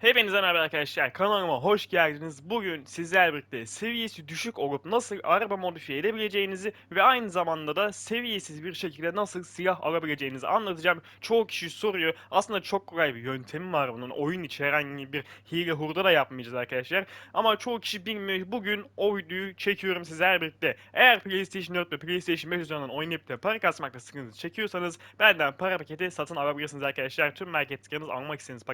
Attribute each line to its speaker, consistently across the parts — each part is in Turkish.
Speaker 1: Hepinize merhaba arkadaşlar. Kanalıma hoş geldiniz. Bugün sizler birlikte seviyesi düşük olup nasıl araba modifiye edebileceğinizi ve aynı zamanda da seviyesiz bir şekilde nasıl silah alabileceğinizi anlatacağım. Çoğu kişi soruyor. Aslında çok kolay bir yöntemi var bunun. Oyun içi herhangi bir hile hurda da yapmayacağız arkadaşlar. Ama çoğu kişi bilmiyor. Bugün o videoyu çekiyorum sizler birlikte. Eğer PlayStation 4 ve PlayStation 5 üzerinden oynayıp da para kasmakta sıkıntı çekiyorsanız benden para paketi satın alabilirsiniz arkadaşlar. Tüm marketleriniz almak istediğiniz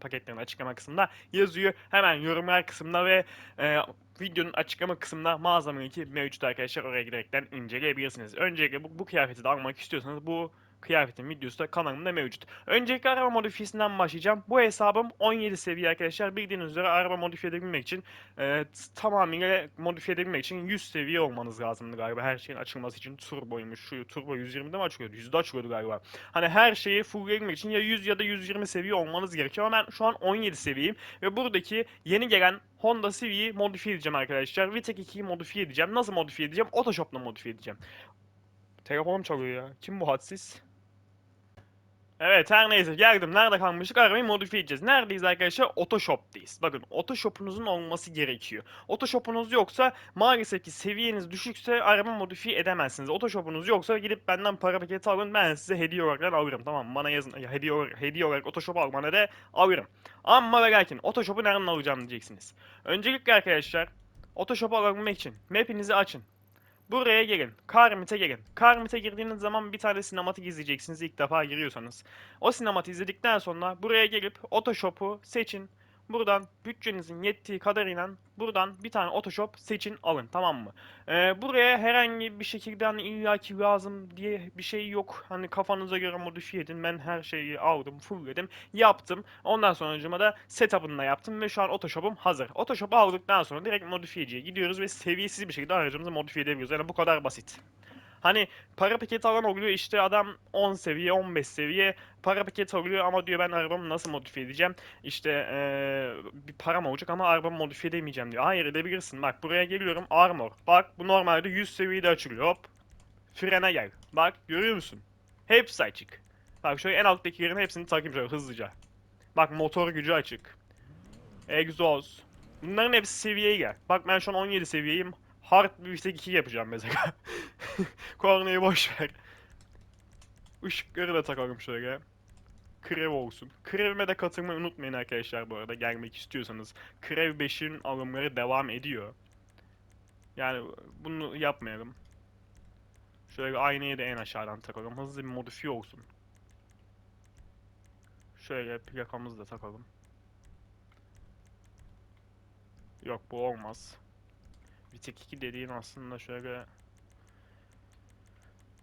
Speaker 1: paketlerin açıklama kısmında yazıyor. Hemen yorumlar kısmında ve e, videonun açıklama kısmında mağazamın linki mevcut arkadaşlar. Oraya giderekten inceleyebilirsiniz. Öncelikle bu, bu kıyafeti de almak istiyorsanız bu kıyafetin videosu da kanalımda mevcut. Öncelikle araba modifiyesinden başlayacağım. Bu hesabım 17 seviye arkadaşlar. Bildiğiniz üzere araba modifiye edebilmek için e, tamamıyla modifiye edebilmek için 100 seviye olmanız lazımdı galiba. Her şeyin açılması için turboymuş. Şu turbo 120'de mi açılıyordu? 100'de açılıyordu galiba. Hani her şeyi fullleyebilmek için ya 100 ya da 120 seviye olmanız gerekiyor. Ama ben şu an 17 seviyeyim. Ve buradaki yeni gelen Honda Civic'i modifiye edeceğim arkadaşlar. Vitek 2'yi modifiye edeceğim. Nasıl modifiye edeceğim? Otoshop'la modifiye edeceğim. Telefonum çalıyor ya. Kim bu hadsiz? Evet her neyse geldim. Nerede kalmıştık? Arabayı modifiye edeceğiz. Neredeyiz arkadaşlar? Otoshop'tayız. Bakın Otoshop'unuzun olması gerekiyor. Otoshop'unuz yoksa maalesef ki seviyeniz düşükse araba modifiye edemezsiniz. Otoshop'unuz yoksa gidip benden para paketi alın ben size hediye olarak alırım. Tamam mı? Bana yazın. Ya, hediye, olarak, hediye olarak Otoshop almana da alırım. Ama ve lakin Otoshop'u nereden alacağım diyeceksiniz. Öncelikle arkadaşlar Otoshop'u alabilmek için map'inizi açın. Buraya gelin. Karmit'e gelin. Karmit'e girdiğiniz zaman bir tane sinematik izleyeceksiniz ilk defa giriyorsanız. O sinematik izledikten sonra buraya gelip Otoshop'u seçin. Buradan bütçenizin yettiği kadarıyla buradan bir tane Otoshop seçin alın tamam mı? Ee, buraya herhangi bir şekilde hani illaki lazım diye bir şey yok. Hani kafanıza göre modifiye edin. Ben her şeyi aldım, fullledim, yaptım. Ondan sonucuma da setup'ını da yaptım ve şu an Otoshop'um hazır. Otoshop'u aldıktan sonra direkt modifiyeciye gidiyoruz ve seviyesiz bir şekilde aracımızı modifiye edebiliyoruz. Yani bu kadar basit. Hani para paketi alan oluyor işte adam 10 seviye 15 seviye para paketi alıyor ama diyor ben arabamı nasıl modifiye edeceğim? İşte eee, bir param olacak ama arabamı modifiye edemeyeceğim diyor. Hayır edebilirsin. Bak buraya geliyorum. Armor. Bak bu normalde 100 seviyede açılıyor. Hop. Frene gel. Bak görüyor musun? Hepsi açık. Bak şöyle en alttakilerin hepsini takayım şöyle hızlıca. Bak motor gücü açık. Egzoz. Bunların hepsi seviyeye gel. Bak ben şu an 17 seviyeyim hard bir tek 2 yapacağım mesela Kornayı boş ver. Işıkları da takalım şöyle. Krev olsun. Krevime de katılmayı unutmayın arkadaşlar bu arada gelmek istiyorsanız. Krev 5'in alımları devam ediyor. Yani bunu yapmayalım. Şöyle aynayı da en aşağıdan takalım. Hızlı bir modifiye olsun. Şöyle plakamızı da takalım. Yok bu olmaz. Bir tek 2 dediğin aslında şöyle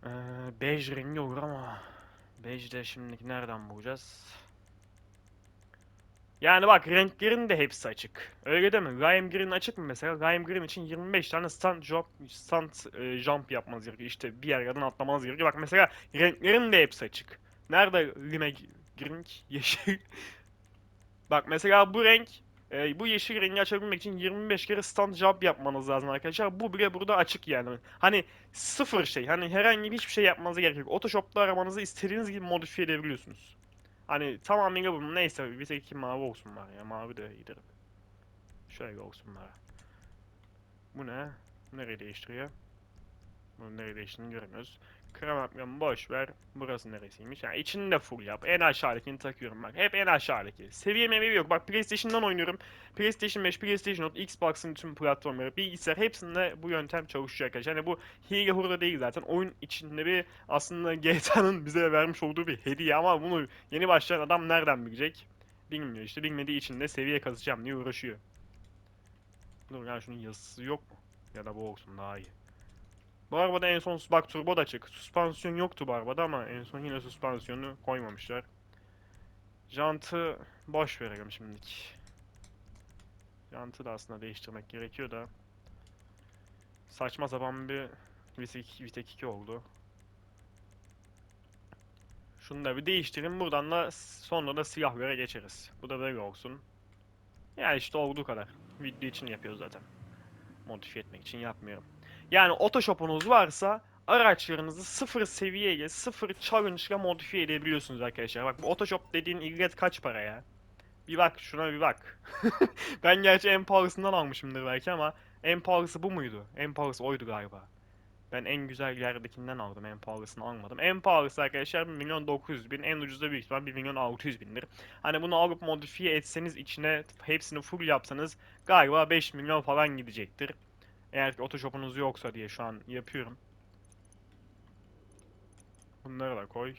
Speaker 1: ee, bej rengi olur ama bej de şimdiki nereden bulacağız? Yani bak renklerin de hepsi açık. Öyle değil mi? Lime Green açık mı mesela? Lime Green için 25 tane stand jump, stand e, jump yapmanız gerekiyor. İşte bir yerden atlamanız gerekiyor. Bak mesela renklerin de hepsi açık. Nerede Lime Green? Yeşil. Bak mesela bu renk e, bu yeşil rengi açabilmek için 25 kere stand jump yapmanız lazım arkadaşlar. Bu bile burada açık yani. Hani sıfır şey. Hani herhangi bir hiçbir şey yapmanıza gerek yok. Otoshop'ta arabanızı istediğiniz gibi modifiye edebiliyorsunuz. Hani tamamıyla bu. Neyse bir tek mavi olsun var ya. Mavi de iyidir. Şöyle olsun var. Bu ne? Nereyi değiştiriyor? Bunu nereyi değiştirdiğini göremiyoruz. Krem boş ver. Burası neresiymiş? Yani içini de full yap. En aşağıdakini takıyorum bak. Hep en aşağıdaki. Seviye meviye yok. Bak PlayStation'dan oynuyorum. PlayStation 5, PlayStation 4, Xbox'ın tüm platformları, bilgisayar hepsinde bu yöntem çalışıyor arkadaşlar. Yani bu hile hurda değil zaten. Oyun içinde bir aslında GTA'nın bize vermiş olduğu bir hediye ama bunu yeni başlayan adam nereden bilecek? Bilmiyor işte. Bilmediği için de seviye kazacağım diye uğraşıyor. Dur ya şunun yazısı yok mu? Ya da bu olsun daha iyi. Bu arabada en son bak turbo da açık. Süspansiyon yoktu bu arabada ama en son yine süspansiyonu koymamışlar. Jantı boş verelim şimdilik. Jantı da aslında değiştirmek gerekiyor da. Saçma sapan bir Vitek, Vitek 2 oldu. Şunu da bir değiştirin. Buradan da sonra da silahlara geçeriz. Bu da böyle olsun. Yani işte olduğu kadar. Video için yapıyoruz zaten. Modifiye etmek için yapmıyorum. Yani Otoshop'unuz varsa araçlarınızı sıfır seviyeye, sıfır challenge ile modifiye edebiliyorsunuz arkadaşlar. Bak bu Otoshop dediğin illet kaç para ya? Bir bak şuna bir bak. Ben gerçi en pahalısından almışımdır belki ama en pahalısı bu muydu? En pahalısı oydu galiba. Ben en güzel yerdekinden aldım. En pahalısını almadım. En pahalısı arkadaşlar 1 milyon 900 bin. En ucuzu da büyük ihtimal 1 milyon 600 bindir. Hani bunu alıp modifiye etseniz içine hepsini full yapsanız galiba 5 milyon falan gidecektir. Eğer Photoshop'unuz yoksa diye şu an yapıyorum. Bunları da koy.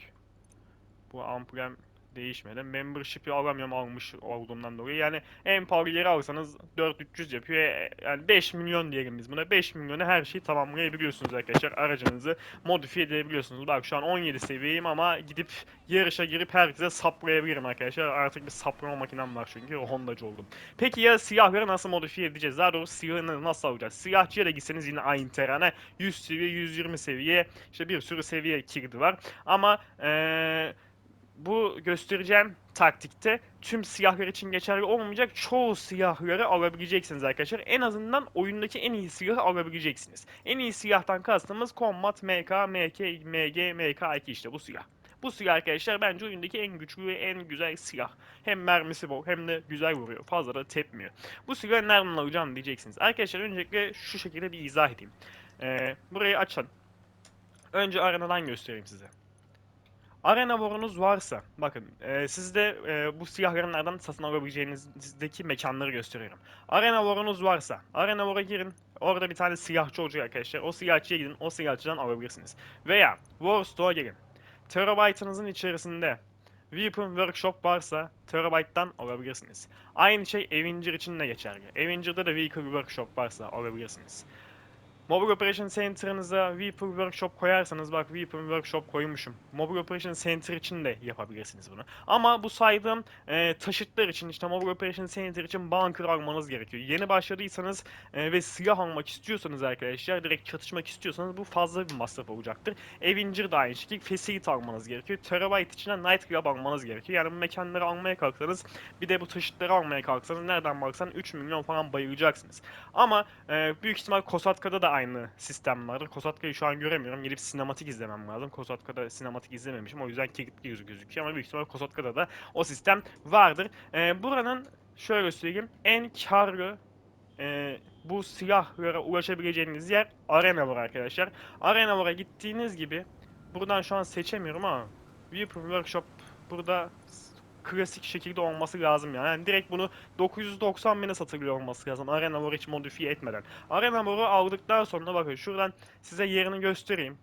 Speaker 1: Bu amblem değişmedi. Membership'i alamıyorum almış olduğumdan dolayı. Yani en pahalı yeri alsanız 4300 yapıyor. E, Yani 5 milyon diyelim biz buna. 5 milyona her şeyi tamamlayabiliyorsunuz arkadaşlar. Aracınızı modifiye edebiliyorsunuz. Bak şu an 17 seviyeyim ama gidip yarışa girip herkese saplayabilirim arkadaşlar. Artık bir saplama makinem var çünkü Honda'cı oldum. Peki ya siyahları nasıl modifiye edeceğiz? Daha doğrusu siyahını nasıl alacağız? Siyahçıya da gitseniz yine aynı terane 100 seviye, 120 seviye işte bir sürü seviye kilidi var. Ama eee bu göstereceğim taktikte tüm siyahlar için geçerli olmayacak çoğu siyahları alabileceksiniz arkadaşlar. En azından oyundaki en iyi siyahı alabileceksiniz. En iyi siyahtan kastımız Combat, MK, MK, MG, MK2 işte bu siyah. Bu silah arkadaşlar bence oyundaki en güçlü ve en güzel silah. Hem mermisi bol hem de güzel vuruyor. Fazla da tepmiyor. Bu silahı nereden alacağım diyeceksiniz. Arkadaşlar öncelikle şu şekilde bir izah edeyim. Ee, burayı açın. Önce arenadan göstereyim size. Arena borunuz varsa, bakın e, sizde e, bu silahları nereden satın alabileceğinizdeki mekanları gösteriyorum. Arena borunuz varsa, Arena bora girin. Orada bir tane silahçı olacak arkadaşlar. O silahçıya gidin, o silahçıdan alabilirsiniz. Veya War Store'a girin. Terabyte'ınızın içerisinde Weapon Workshop varsa Terabyte'dan alabilirsiniz. Aynı şey Avenger için de geçerli. Avenger'da da Vehicle Workshop varsa alabilirsiniz. Mobile Operation Center'ınıza Weapon Workshop koyarsanız bak Weapon Workshop koymuşum. Mobile Operation Center için de yapabilirsiniz bunu. Ama bu saydığım e, taşıtlar için işte Mobile Operation Center için bunker almanız gerekiyor. Yeni başladıysanız e, ve silah almak istiyorsanız arkadaşlar direkt çatışmak istiyorsanız bu fazla bir masraf olacaktır. Avenger da aynı şekilde Facility almanız gerekiyor. Terabyte için de Night Club almanız gerekiyor. Yani bu mekanları almaya kalksanız bir de bu taşıtları almaya kalksanız nereden baksan 3 milyon falan bayılacaksınız. Ama e, büyük ihtimal Kosatka'da da aynı sistem vardır. Kosatka'yı şu an göremiyorum. Gelip sinematik izlemem lazım. Kosatka'da sinematik izlememişim. O yüzden kilitli yüzü gözüküyor ama büyük ihtimal Kosatka'da da o sistem vardır. E, buranın şöyle söyleyeyim en karlı e, bu silahlara ulaşabileceğiniz yer Arena var arkadaşlar. Arena War'a gittiğiniz gibi buradan şu an seçemiyorum ama Weapon Workshop burada klasik şekilde olması lazım yani. yani direkt bunu 990 bine satılıyor olması lazım Arena War'ı hiç modifiye etmeden. Arena War'ı aldıktan sonra bakın şuradan size yerini göstereyim.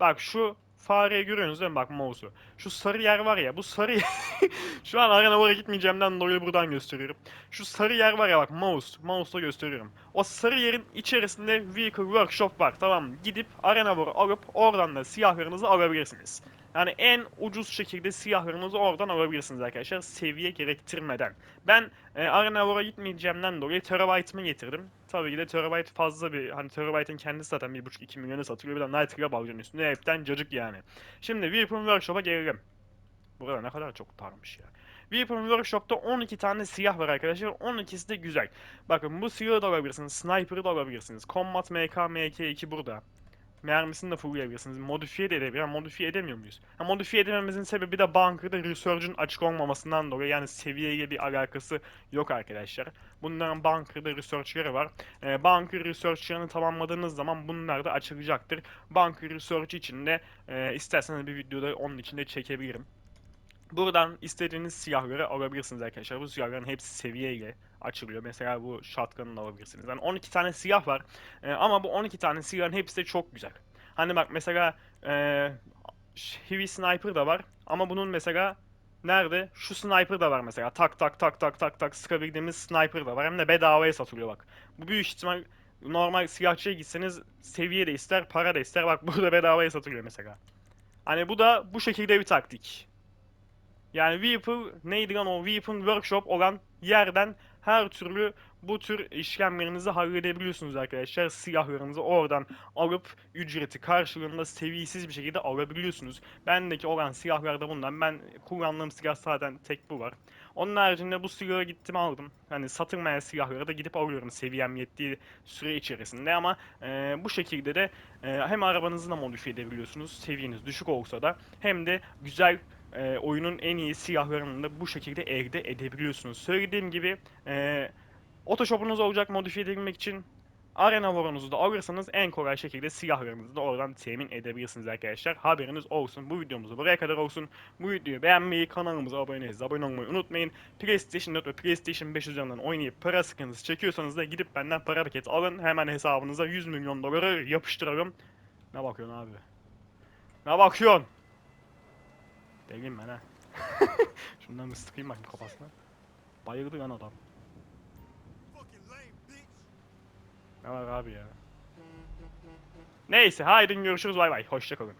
Speaker 1: Bak şu fareyi görüyorsunuz değil mi bak mouse'u. Şu sarı yer var ya bu sarı Şu an Arena War'a gitmeyeceğimden dolayı buradan gösteriyorum. Şu sarı yer var ya bak mouse. Mouse'la gösteriyorum. O sarı yerin içerisinde Vehicle Workshop var tamam? Gidip Arena War'ı alıp oradan da silahlarınızı alabilirsiniz. Yani en ucuz şekilde silahlarınızı oradan alabilirsiniz arkadaşlar. Seviye gerektirmeden. Ben e, Arena War'a gitmeyeceğimden dolayı Terabyte'ımı getirdim. Tabii ki de Terabyte fazla bir hani Terabyte'ın kendisi zaten 1.5-2 milyona satılıyor. Bir de Night Club alacaksın üstüne hepten cacık yani. Şimdi Weapon Workshop'a gelelim. Burada ne kadar çok tarmış ya. Weapon Workshop'ta 12 tane silah var arkadaşlar. 12'si de güzel. Bakın bu silahı da alabilirsiniz. Sniper'ı da alabilirsiniz. Combat MK, MK2 burada. Mermisini de fullleyebilirsiniz. Modifiye de edebilir. Modifiye edemiyor muyuz? Ha, modifiye edememizin sebebi de bunker'da Resurge'un açık olmamasından dolayı. Yani seviyeyle bir alakası yok arkadaşlar. Bunların bunker'da research'ları var. Ee, bunker research'larını tamamladığınız zaman bunlar da açılacaktır. Bunker research için de e, isterseniz bir videoda onun için de çekebilirim. Buradan istediğiniz silahları alabilirsiniz arkadaşlar. Bu silahların hepsi seviyeyle açılıyor. Mesela bu shotgun'ı alabilirsiniz. Yani 12 tane silah var. Ee, ama bu 12 tane silahın hepsi de çok güzel. Hani bak mesela e, Heavy Sniper da var. Ama bunun mesela nerede? Şu sniper da var mesela. Tak tak tak tak tak tak sıkabildiğimiz sniper da var. Hem de bedavaya satılıyor bak. Bu büyük ihtimal normal silahçıya gitseniz seviye de ister, para da ister. Bak burada bedavaya satılıyor mesela. Hani bu da bu şekilde bir taktik. Yani Weapon neydi lan o Weapon Workshop olan yerden her türlü bu tür işlemlerinizi halledebiliyorsunuz arkadaşlar. Silahlarınızı oradan alıp ücreti karşılığında seviyesiz bir şekilde alabiliyorsunuz. Bendeki olan silahlar da bundan. Ben kullandığım silah zaten tek bu var. Onun haricinde bu silahı gittim aldım. Hani satılmayan silahları da gidip alıyorum seviyem yettiği süre içerisinde ama e, bu şekilde de e, hem arabanızı da modifiye edebiliyorsunuz seviyeniz düşük olsa da hem de güzel e, oyunun en iyi silahlarını da bu şekilde elde edebiliyorsunuz. Söylediğim gibi e, Otoshop'unuz olacak modifiye edebilmek için Arena War'unuzu da alırsanız en kolay şekilde silahlarınızı da oradan temin edebilirsiniz arkadaşlar. Haberiniz olsun. Bu videomuz buraya kadar olsun. Bu videoyu beğenmeyi, kanalımıza abone abone olmayı unutmayın. PlayStation 4 ve PlayStation 5 üzerinden oynayıp para sıkıntısı çekiyorsanız da gidip benden para paketi alın. Hemen hesabınıza 100 milyon doları yapıştırırım. Ne bakıyorsun abi? Ne bakıyorsun? Deliyim ben ha. Şundan bir sıkayım bakayım kafasına. Bayıldı lan adam. Ne var abi ya? Neyse haydi görüşürüz bay bay. Hoşçakalın.